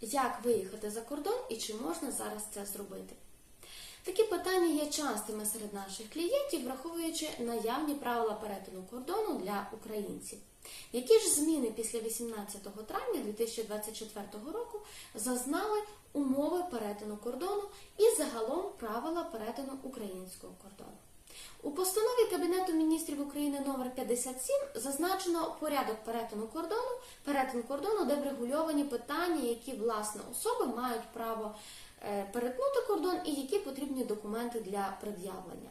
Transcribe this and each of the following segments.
Як виїхати за кордон і чи можна зараз це зробити? Такі питання є частими серед наших клієнтів, враховуючи наявні правила перетину кордону для українців. Які ж зміни після 18 травня 2024 року зазнали умови перетину кордону і загалом правила перетину українського кордону? У постанові Кабінету міністрів України номер 57 зазначено порядок перетину кордону, перетин кордону, де врегульовані питання, які власне особи мають право е, перетнути кордон і які потрібні документи для пред'явлення.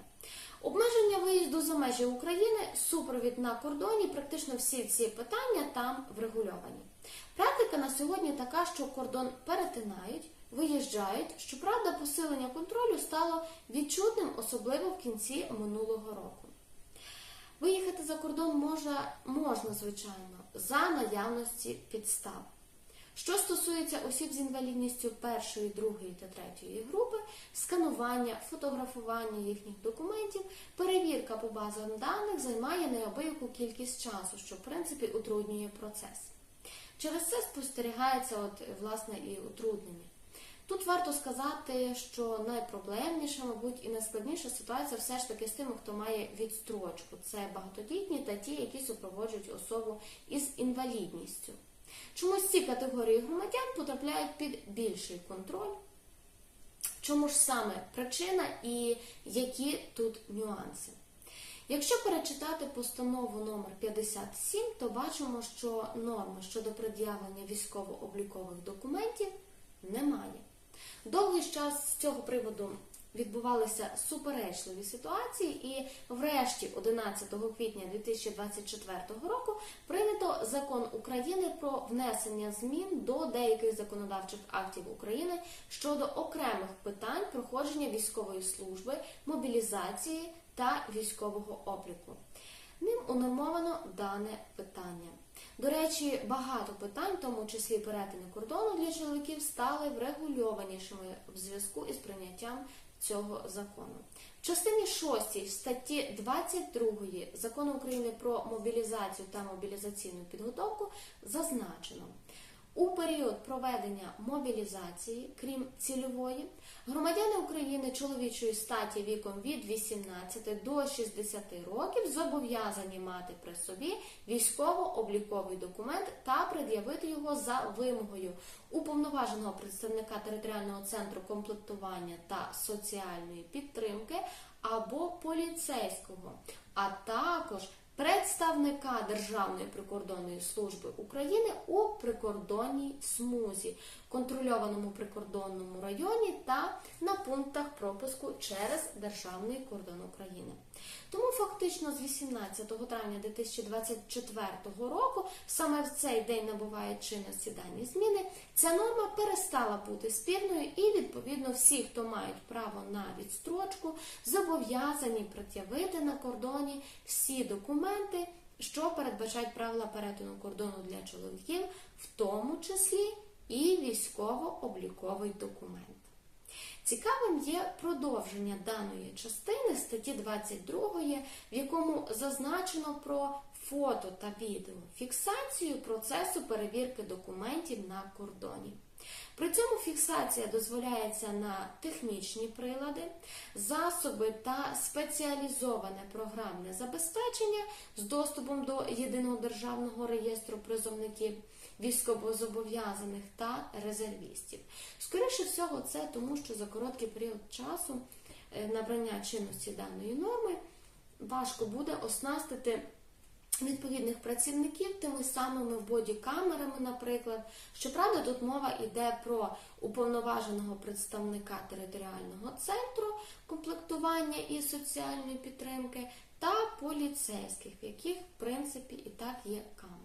Обмеження виїзду за межі України, супровід на кордоні, практично всі ці питання там врегульовані. Практика на сьогодні така, що кордон перетинають, виїжджають. Щоправда, посилення контролю стало відчутним, особливо в кінці минулого року. Виїхати за кордон можна, можна, звичайно, за наявності підстав. Що стосується осіб з інвалідністю першої, другої та третьої групи, сканування, фотографування їхніх документів, перевірка по базам даних займає неабияку кількість часу, що в принципі утруднює процес. Через це спостерігається от, власне і утруднення. Тут варто сказати, що найпроблемніша, мабуть, і найскладніша ситуація все ж таки з тими, хто має відстрочку. Це багатодітні та ті, які супроводжують особу із інвалідністю. Чомусь ці категорії громадян потрапляють під більший контроль. Чому ж саме причина і які тут нюанси? Якщо перечитати постанову номер 57, то бачимо, що норми щодо пред'явлення військово-облікових документів немає. Довгий час з цього приводу відбувалися суперечливі ситуації, і врешті, 11 квітня 2024 року, прийнято закон України про внесення змін до деяких законодавчих актів України щодо окремих питань проходження військової служби, мобілізації та військового обліку. Ним унормовано дане питання. До речі, багато питань, в тому числі перетини кордону для чоловіків, стали врегульованішими в зв'язку із прийняттям цього закону. В частині 6 статті 22 закону України про мобілізацію та мобілізаційну підготовку зазначено. У період проведення мобілізації, крім цільової, громадяни України чоловічої статі віком від 18 до 60 років зобов'язані мати при собі військово-обліковий документ та пред'явити його за вимогою уповноваженого представника територіального центру комплектування та соціальної підтримки або поліцейського, а також представника Державної прикордонної служби України у прикордонній смузі, контрольованому прикордонному районі та на пунктах пропуску через Державний кордон України. Тому фактично з 18 травня 2024 року, саме в цей день набуває чинності дані зміни, ця норма перестала бути спірною і відповідно всі, хто мають право на відстрочку, зобов'язані пред'явити на кордоні всі документи, що передбачають правила перетину кордону для чоловіків, в тому числі і військово-обліковий документ. Цікавим є продовження даної частини статті 22, в якому зазначено про фото та відео фіксацію процесу перевірки документів на кордоні. При цьому фіксація дозволяється на технічні прилади, засоби та спеціалізоване програмне забезпечення з доступом до єдиного державного реєстру призовників, військовозобов'язаних та резервістів. Скоріше всього, це тому, що за короткий період часу е, набрання чинності даної норми важко буде оснастити відповідних працівників тими самими бодікамерами, наприклад. Щоправда, тут мова йде про уповноваженого представника територіального центру комплектування і соціальної підтримки та поліцейських, в яких, в принципі, і так є камери.